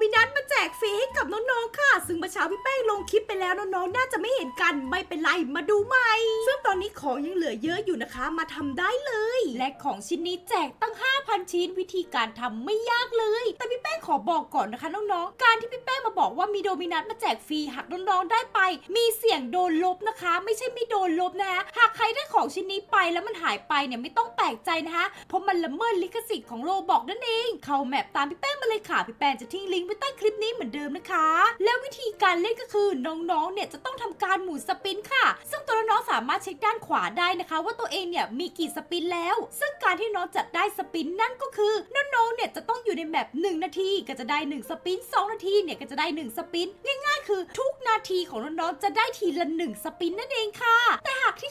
มินันมาแจกฟรีให้ กับน้องๆค่ะ ซึ่งเมื่อเช้าพี่แป้งลงคลิปไปแล้วน้องๆน่าจะไม่เห็นกันไม่เป็นไรมาดูใหม่ ซึ่งตอนนี้ของยังเหลือเยอะอยู่นะคะ มาทำได้เลย และของชิ้นนี้แจกตั้ง 5,000 ชิ้นวิธีการทำไม่ยากเลย แต่พี่แป้งขอบอกก่อนนะคะน้องๆการที่พี่แป้งมาบอกว่ามีโดมินัสมาแจกฟรีหากน้องๆได้ไป มีเสี่ยงโดนลบนะคะ ไม่ใช่ไม่โดนลบนะคะหากใครได้ของชิ้นนี้ไปแล้วมันหายไปเนี่ยไม่ต้องแปลกใจนะคะเพราะมันละเมิดลิขสิทธิ์ของโลบอกนั่นเองเข้าแมปตามพี่แป้งมาเลยค่ะพี่แป้งจะทิ้งลิงก์ไว้ใต้คลิปนี้เหมือนเดิมนะคะแล้ววิธีการเล่นก็คือน้องๆ เนี่ยจะต้องทำการหมุนสปินค่ะ ซึ่งตัวน้องสามารถเช็คด้านขวาได้นะคะ ว่าตัวเองเนี่ยมีกี่สปินแล้ว ซึ่งการที่น้องจัดได้สปินนั่นก็คือน้องๆ เนี่ยจะต้องอยู่ในแมป1นาที ก็จะได้ 1 สปิน 2 นาทีเนี่ยก็จะได้ 1 สปิน ง่ายๆ คือทุกนาทีของน้องๆ จะได้ทีละ 1 สปินนั่นเองค่ะ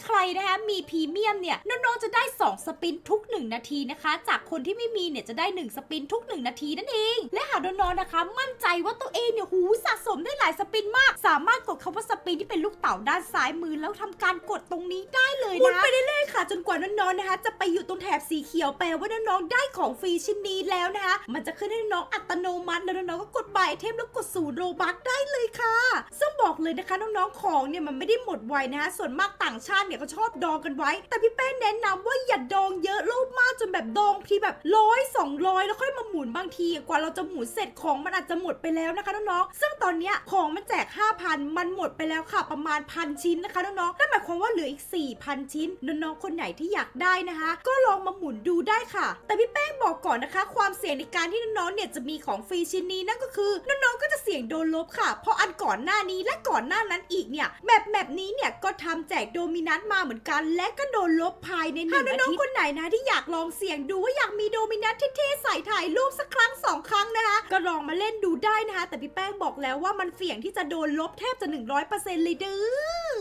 ใครนะคะมีพรีเมียมเนี่ยน้องๆจะได้ 2 สปินทุก 1 นาทีนะคะ จากคนที่ไม่มีเนี่ยจะได้ 1 สปินทุก 1 นาทีนั่นเอง และหากน้องๆนะคะ มั่นใจว่าตัวเองเนี่ยหูสะสมได้หลายสปินมาก สามารถกดคำว่าสปินที่เป็นลูกเต๋าด้านซ้ายมือแล้วทำการกดตรงนี้ได้เลยนะหมุนไปเรื่อยๆค่ะ จนกว่าน้องๆนะคะ จะไปอยู่ตรงแถบสีเขียวแปลว่าน้องๆได้ของฟรีชิ้นนี้แล้วนะคะ มันจะขึ้นให้น้องอัตโนมัติแล้วน้องๆก็กดบายไอเทมแล้วกดศูนย์โรบัคได้เลยค่ะซึ่งบอกเลยนะคะน้องๆของเนี่ยมันไม่ได้หมดไวนะคะส่วนมากต่างชาติเนี่ยก็ชอบดองกันไว้ แต่พี่แป้แนะนำว่าอย่าดองเยอะโลภมากจนแบบดองทีแบบร้อยสองร้อยแล้วค่อยมาหมุนบางที กว่าเราจะหมุนเสร็จของมันอาจจะหมดไปแล้วนะคะน้องๆซึ่งตอนเนี้ยของมันแจก 5,000 มันหมดไปแล้วค่ะ ประมาณพันชิ้นนะคะน้องๆนั่นหมายความว่าเหลืออีก 4,000 ชิ้นน้องๆคนไหนที่อยากได้นะคะ ก็ลองมาหมุนดูได้ค่ะ แต่พี่แป้งบอกก่อนนะคะ ความเสี่ยงในการที่น้องๆเนี่ยจะมีของฟรีชิ้นนี้นั่นก็คือน้องๆก็จะเสี่ยงโดนลบค่ะ เพราะอันก่อนหน้านี้และก่อนหน้านั้นอีกเนี่ยแบบแบบนี้เนี่ยก็ทำแจกโดมินันมาเหมือนกัน และก็โดนลบภายในหนึ่งอาทิตย์น้องๆคนไหนนะที่อยากลองเสี่ยงดูว่าอยากมีโดมินัทเท่ๆใส่ถ่ายรูปสักครั้งสองครั้งนะคะ ก็ลองมาเล่นดูได้นะคะ แต่พี่แป้งบอกแล้วว่ามันเสี่ยงที่จะโดนลบแทบจะ 100%เลยเด้อ